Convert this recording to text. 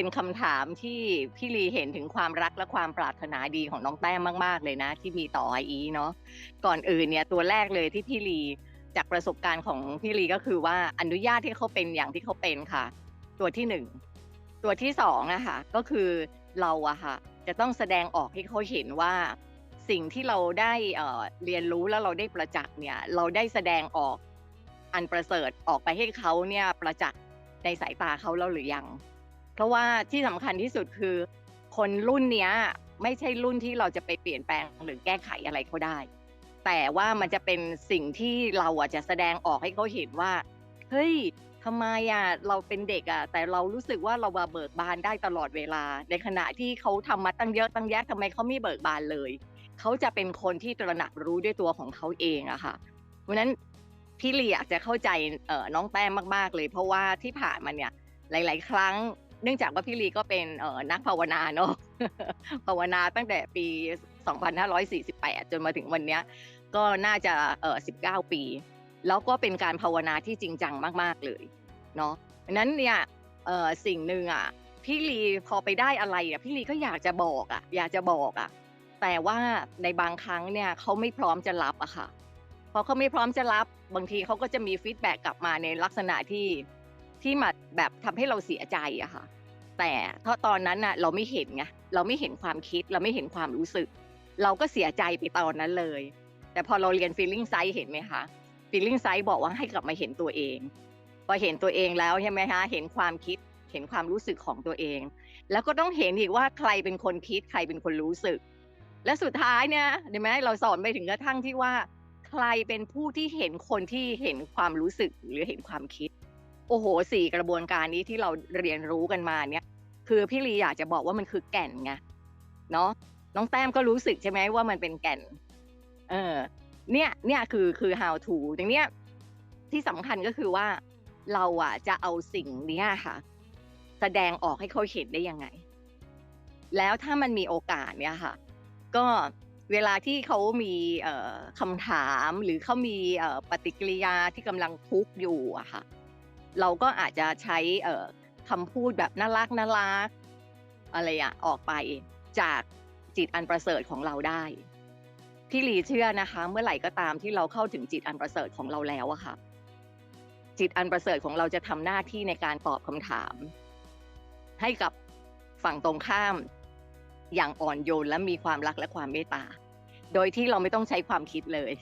เป็นคำถามที่พี่ลีเห็นถึงความรักและความปรารถนาดีของน้องแต้มมากๆเลยนะ ที่มีต่อไออีเนาะก่อนอื่นเนี่ยตัวแรกเลยที่พี่ลีจากประสบการณ์ของพี่ลีก็คือว่าอนุญาตให้เขาเป็นอย่างที่เขาเป็นค่ะ ตัวที่หนึ่งตัวที่สองอะค่ะก็คือเราอะค่ะจะต้องแสดงออกให้เขาเห็นว่าสิ่งที่เราได้เเรียนรู้แล้วเราได้ประจักษ์เนี่ยเราได้แสดงออกอันประเสริฐออกไปให้เขาเนี่ยประจักษ์ในสายตาเขาแล้วหรือยัง เพราะว่าที่สำคัญที่สุดคือ คนรุ่นเนี้ยไม่ใช่รุ่นที่เราจะไปเปลี่ยนแปลงหรือแก้ไขอะไรเขาได้ แต่ว่ามันจะเป็นสิ่งที่เราอะจะแสดงออกให้เขาเห็นว่า เฮ้ยทำไมอะเราเป็นเด็กอะ แต่เรารู้สึกว่าเราเบิกบานได้ตลอดเวลา ในขณะที่เขาทำมาตั้งเยอะตั้งแยะทำไมเขาไม่เบิกบานเลย เขาจะเป็นคนที่ตระหนักรู้ด้วยตัวของเขาเองอะค่ะเพราะนั้นพี่ลีอยากจะเข้าใจน้องแต้มมาก ๆ เลย เพราะว่าที่ผ่านมาเนี่ยหลาย ๆ ครั้ง เนื่องจากว่าพี่ลีก็เป็นนักภาวนาเนาะภาวนาตั้งแต่ปี 2548 จนมาถึงวันนี้ก็น่าจะเออ19 ปี แล้วก็เป็นการภาวนาที่จริงจังมาก ๆ เลยเนาะนั้นเนี่ยเออสิ่งหนึ่งอะพี่ลีพอไปได้อะไรอะพี่ลีก็อยากจะบอกอะอยากจะบอกอะแต่ว่าในบางครั้งเนี่ยเขาไม่พร้อมจะรับอะค่ะพอเขาไม่พร้อมจะรับบางทีเขาก็จะมีฟีดแบ็กกลับมาในลักษณะที่ ที่มาแบบทำให้เราเสียใจอะค่ะ แต่เพราะตอนนั้นน่ะเราไม่เห็นไงเราไม่เห็นความคิดเราไม่เห็นความรู้สึก เราก็เสียใจไปตอนนั้นเลย แต่พอเราเรียน feeling size เห็นไหมคะ feeling size บอกว่าให้กลับมาเห็นตัวเอง พอเห็นตัวเองแล้วใช่ไหมคะเห็นความคิดเห็นความรู้สึกของตัวเอง แล้วก็ต้องเห็นอีกว่าใครเป็นคนคิดใครเป็นคนรู้สึก และสุดท้ายเนี่ยเห็นไหมเราสอนไปถึงกระทั่งที่ว่า ใครเป็นผู้ที่เห็นคนที่เห็นความรู้สึกหรือเห็นความคิด โอ้โหสี่กระบวนการนี้ที่เราเรียนรู้กันมาเนี่ย คือพี่ลีอยากจะบอกว่ามันคือแก่นไงเนาะน้องแต้มก็รู้สึกใช่ไหมว่ามันเป็นแก่น เออ เนี่ยเนี่ยคือคือ how to อย่างเนี้ยที่สำคัญก็คือว่าเราอะจะเอาสิ่งเนี้ยค่ะ แสดงออกให้เขาเห็นได้ยังไง แล้วถ้ามันมีโอกาสเนี่ยค่ะ ก็เวลาที่เขามีคำถามหรือเขามีปฏิกิริยาที่กำลังทุกข์อยู่อะค่ะ เราก็อาจจะใช้เอ่อคำพูดแบบน่ารักน่ารักอะไรอะออกไปจากจิตอันประเสริฐของเราได้ พี่ลีเชื่อนะคะ เมื่อไหร่ก็ตามที่เราเข้าถึงจิตอันประเสริฐของเราแล้วอะค่ะ จิตอันประเสริฐของเราจะทำหน้าที่ในการตอบคำถาม ให้กับฝั่งตรงข้ามอย่างอ่อนโยนและมีความรักและความเมตตา โดยที่เราไม่ต้องใช้ความคิดเลย